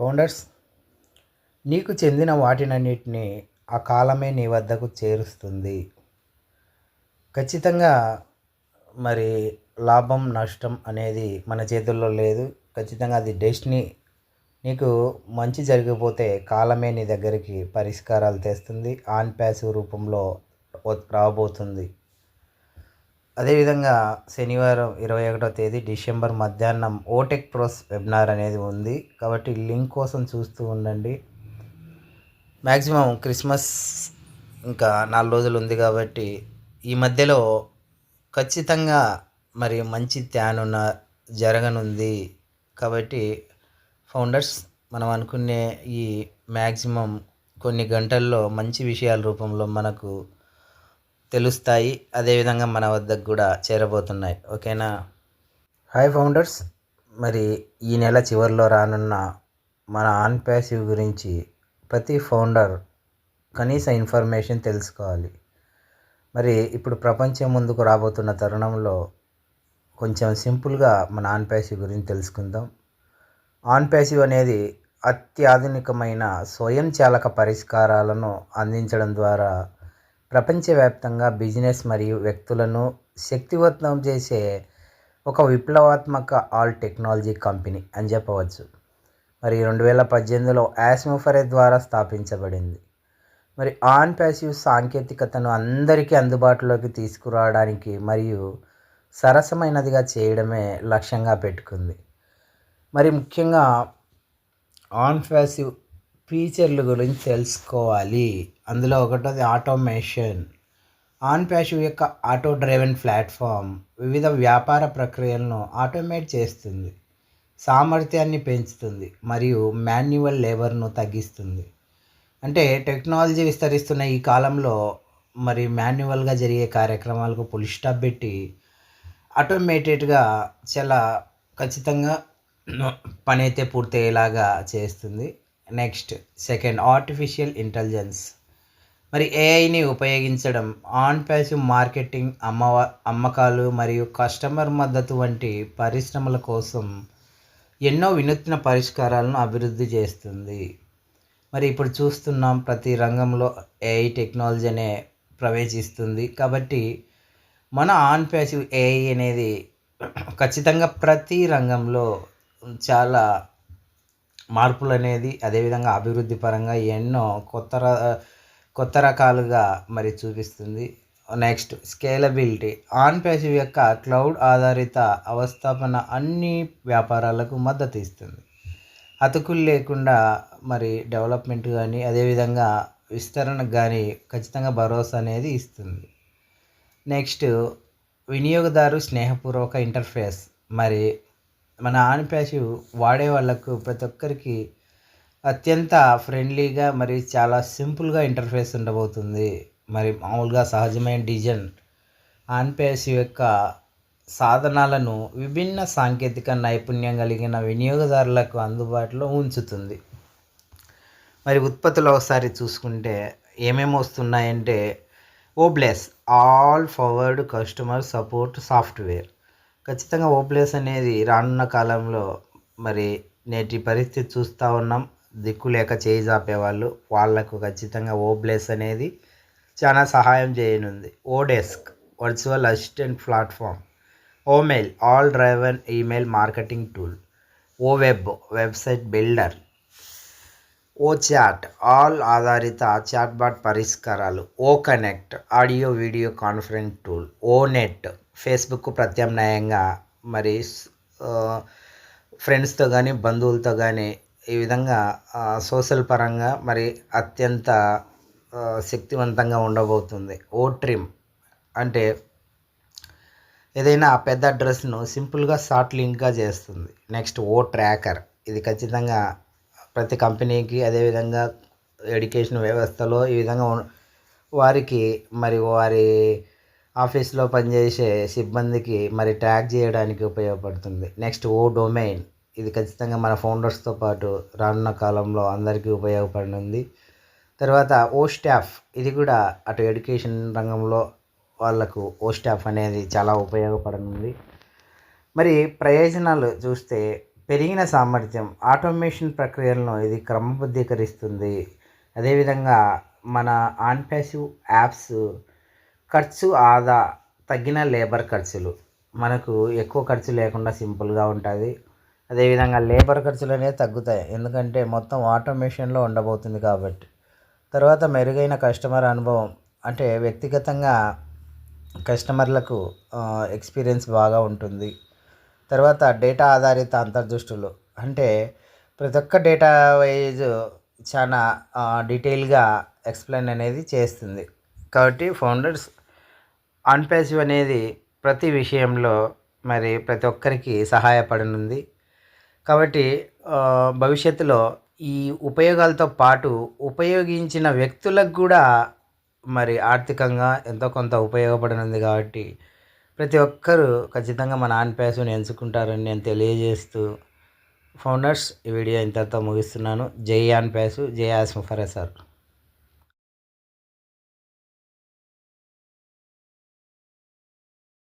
Founders నీకు చెందిన వాటినన్నిటిని ఆ కాలమే నీ వద్దకు చేరుస్తుంది. ఖచ్చితంగా మరి లాభం నష్టం అనేది మన చేతుల్లో లేదు. ఖచ్చితంగా అది డెస్టినీ నీకు మంచి జరిగిపోతే కాలమే నీ దగ్గరికి పరిష్కారాలు తెస్తుంది. ఆన్ ప్యాసివ్ రూపంలో రాబోతుంది. అదేవిధంగా శనివారం ఇరవై ఒకటో తేదీ డిసెంబర్ మధ్యాహ్నం ఓటెక్ ప్రోస్ వెబినార్ అనేది ఉంది. కాబట్టి లింక్ కోసం చూస్తూ ఉండండి. మ్యాక్సిమం క్రిస్మస్ ఇంకా నాలుగు రోజులు ఉంది కాబట్టి ఈ మధ్యలో ఖచ్చితంగా మరి మంచి త్యానున్న జరగనుంది. కాబట్టి ఫౌండర్స్ మనం అనుకునే ఈ మ్యాక్సిమం కొన్ని గంటల్లో మంచి విషయాల రూపంలో మనకు తెలుస్తాయి. అదేవిధంగా మన వద్దకు కూడా చేరబోతున్నాయి. ఓకేనా? Hi founders. మరి ఈ నెల చివరిలో రానున్న మన ఆన్ ప్యాసివ్ గురించి ప్రతి ఫౌండర్ కనీస ఇన్ఫర్మేషన్ తెలుసుకోవాలి. మరి ఇప్పుడు ప్రపంచం ముందుకు రాబోతున్న తరుణంలో కొంచెం సింపుల్గా మన ఆన్ ప్యాసివ్ గురించి తెలుసుకుందాం. ఆన్ ప్యాసివ్ అనేది అత్యాధునికమైన స్వయంచాలక పరిష్కారాలను అందించడం ద్వారా ప్రపంచవ్యాప్తంగా బిజినెస్ మరియు వ్యక్తులను శక్తివంతం చేసే ఒక విప్లవాత్మక ఆల్ టెక్నాలజీ కంపెనీ అని చెప్పవచ్చు. మరి రెండు వేల పద్దెనిమిదిలో యాస్మోఫరే ద్వారా స్థాపించబడింది. మరి ఆన్ ప్యాసివ్ సాంకేతికతను అందరికీ అందుబాటులోకి తీసుకురావడానికి మరియు సరసమైనదిగా చేయడమే లక్ష్యంగా పెట్టుకుంది. మరి ముఖ్యంగా ఆన్ ప్యాసివ్ ఫీచర్ల గురించి తెలుసుకోవాలి. అందులో ఒకటోది ఆటోమేషన్. ఆన్ ప్యాషివ్ యొక్క ఆటో డ్రైవెన్ ప్లాట్ఫామ్ వివిధ వ్యాపార ప్రక్రియలను ఆటోమేట్ చేస్తుంది. సామర్థ్యాన్ని పెంచుతుంది మరియు మాన్యువల్ లేబర్ను తగ్గిస్తుంది. అంటే టెక్నాలజీ విస్తరిస్తున్న ఈ కాలంలో మరి మాన్యువల్గా జరిగే కార్యక్రమాలకు పులి స్టాప్ పెట్టి ఆటోమేటెడ్గా చాలా ఖచ్చితంగా పని అయితే పూర్తయ్యేలాగా చేస్తుంది. నెక్స్ట్ సెకండ్ ఆర్టిఫిషియల్ ఇంటెలిజెన్స్ మరి ఏఐని ఉపయోగించడం ఆన్ ప్యాసివ్ మార్కెటింగ్ అమ్మ అమ్మకాలు మరియు కస్టమర్ మద్దతు వంటి పరిశ్రమల కోసం ఎన్నో వినూత్న పరిష్కారాలను అభివృద్ధి చేస్తుంది. మరి ఇప్పుడు చూస్తున్నాం ప్రతి రంగంలో ఏఐ టెక్నాలజీ అనే ప్రవేశిస్తుంది. కాబట్టి మన ఆన్ ప్యాసివ్ ఏఐ అనేది ఖచ్చితంగా ప్రతి రంగంలో చాలా మార్పులు అనేది అదేవిధంగా అభివృద్ధి పరంగా ఎన్నో కొత్త ర- కొత్త రకాలుగా మరి చూపిస్తుంది. Next scalability. ఆన్ ప్యాసివ్ యొక్క క్లౌడ్ ఆధారిత అవస్థాపన అన్ని వ్యాపారాలకు మద్దతు ఇస్తుంది. అతుకులు లేకుండా మరి డెవలప్మెంట్ కానీ అదేవిధంగా విస్తరణకు కానీ ఖచ్చితంగా భరోసా అనేది ఇస్తుంది. నెక్స్ట్ వినియోగదారు స్నేహపూర్వక ఇంటర్ఫేస్. మరి మన ఆన్ ప్యాసివ్ వాడే వాళ్ళకు ప్రతి ఒక్కరికి అత్యంత ఫ్రెండ్లీగా మరి చాలా సింపుల్గా ఇంటర్ఫేస్ ఉండబోతుంది. మరి మామూలుగా సహజమైన డిజైన్ ఆన్ ప్యాసివ్ యొక్క సాధనాలను విభిన్న సాంకేతిక నైపుణ్యం కలిగిన వినియోగదారులకు అందుబాటులో ఉంచుతుంది. మరి ఉత్పత్తులు ఒకసారి చూసుకుంటే ఏమేమి వస్తున్నాయంటే ఓబ్లెస్ AI powered customer support software. ఖచ్చితంగా ఓబ్లెస్ అనేది రానున్న కాలంలో మరి నేటి పరిస్థితి చూస్తూ ఉన్నాం. దిక్కు లేక చేయి చాపేవాళ్ళు వాళ్ళకు ఖచ్చితంగా ఓబ్లెస్ అనేది చాలా సహాయం చేయనుంది. ODesk virtual assistant platform OMail AI driven email marketing tool O web website builder O chat AI ఆధారిత చాట్బాట్ పరిష్కారాలు O connect audio video conference tool O net Facebook ప్రత్యామ్నాయంగా మరి ఫ్రెండ్స్తో కానీ బంధువులతో కానీ ఈ విధంగా సోషల్ పరంగా మరి అత్యంత శక్తివంతంగా ఉండబోతుంది. O trim. అంటే ఏదైనా పెద్ద అడ్రస్ను సింపుల్గా షార్ట్ లింక్గా చేస్తుంది. Next O tracker. ఇది ఖచ్చితంగా ప్రతి కంపెనీకి అదేవిధంగా ఎడ్యుకేషన్ వ్యవస్థలో ఈ విధంగా వారికి మరి వారి ఆఫీస్లో పనిచేసే సిబ్బందికి మరి ట్రాక్ చేయడానికి ఉపయోగపడుతుంది. Next O domain. ఇది ఖచ్చితంగా మన ఫౌండర్స్తో పాటు రానున్న కాలంలో అందరికీ ఉపయోగపడనుంది. తర్వాత ఓ స్టాఫ్. ఇది కూడా అటు ఎడ్యుకేషన్ రంగంలో వాళ్ళకు ఓ స్టాఫ్ అనేది చాలా ఉపయోగపడనుంది. మరి ప్రయోజనాలు చూస్తే పెరిగిన సామర్థ్యం ఆటోమేషన్ ప్రక్రియలను ఇది క్రమబద్ధీకరిస్తుంది. అదేవిధంగా మన ఆన్ ప్యాసివ్ యాప్స్ ఖర్చు ఆదా తగ్గిన లేబర్ ఖర్చులు. మనకు ఎక్కువ ఖర్చు లేకుండా సింపుల్గా ఉంటుంది. అదేవిధంగా లేబర్ ఖర్చులు అనేవి తగ్గుతాయి. ఎందుకంటే మొత్తం ఆటోమేషన్లో ఉండబోతుంది కాబట్టి. తర్వాత మెరుగైన కస్టమర్ అనుభవం. అంటే వ్యక్తిగతంగా కస్టమర్లకు ఎక్స్పీరియన్స్ బాగా ఉంటుంది. తర్వాత డేటా ఆధారిత అంతర్దృష్టులు. అంటే ప్రతి ఒక్క డేటా వైజ్ చాలా డీటెయిల్గా ఎక్స్ప్లెయిన్ అనేది చేస్తుంది. కాబట్టి ఫౌండర్స్ అన్పాసివ్ అనేది ప్రతి విషయంలో మరి ప్రతి ఒక్కరికి సహాయపడనుంది. కాబట్టి భవిష్యత్తులో ఈ ఉపయోగాలతో పాటు ఉపయోగించిన వ్యక్తులకు కూడా మరి ఆర్థికంగా ఎంతో కొంత ఉపయోగపడనుంది కాబట్టి ప్రతి ఒక్కరూ ఖచ్చితంగా మన ఆన్ ఎంచుకుంటారని నేను తెలియజేస్తూ ఫౌండర్స్ ఈ వీడియో ఇంతతో ముగిస్తున్నాను. జై ఆన్ ప్యాసు జై ఆస్మఫర్ సార్.